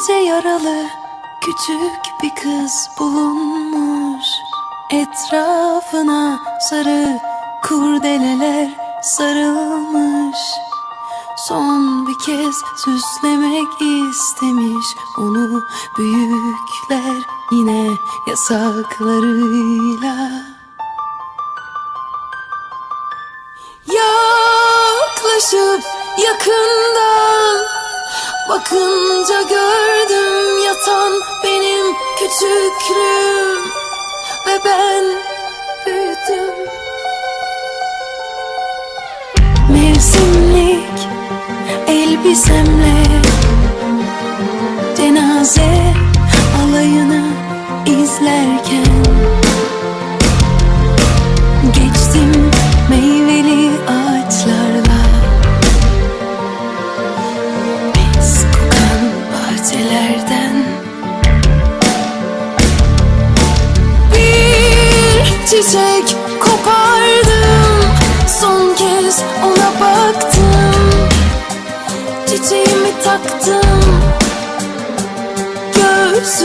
Gece yaralı küçük bir kız bulunmuş. Etrafına sarı kurdeleler sarılmış. Son bir kez süslemek istemiş. Onu büyükler yine yasaklarıyla. Yaklaşıp yakından Bakınca gördüm yatan benim küçüklüğüm Ve ben büyüdüm. Mevsimlik elbisemle Cenaze alayını izlerken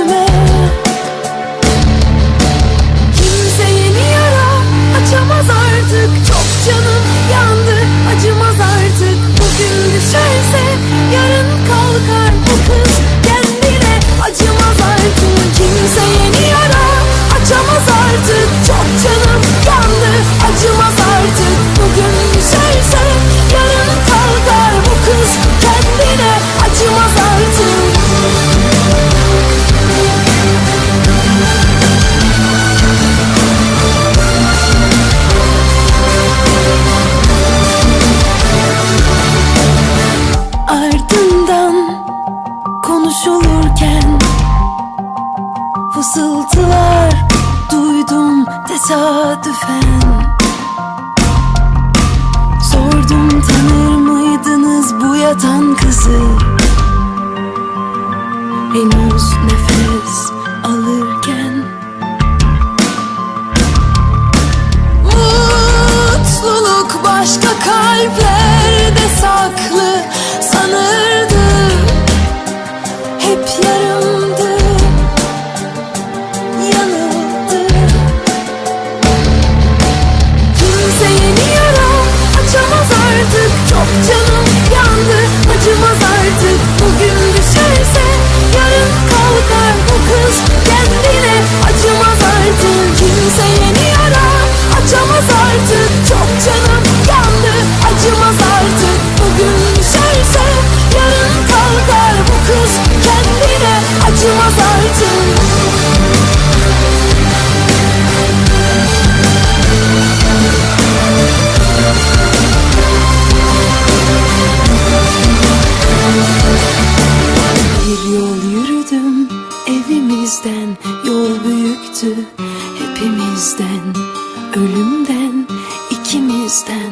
Göğsüme Kimse yeni yara açamaz artık. Çok canım yandı konuşulurken Fısıltılar duydum tesadüfen. Sordum tanır mıydınız bu yatan kızı? Henüz nefes alırken Mutluluk başka kalplerde saklı evimizden Yol büyüktü hepimizden. Ölümden ikimizden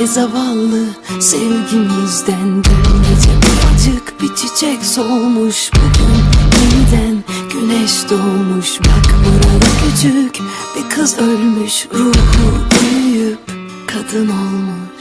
Ve zavallı sevgimizden. Dün gece ufacık bir çiçek solmuş Bugün yeniden güneş doğmuş Bak burada küçük bir kız ölmüş. Ruhu büyüyüp kadın olmuş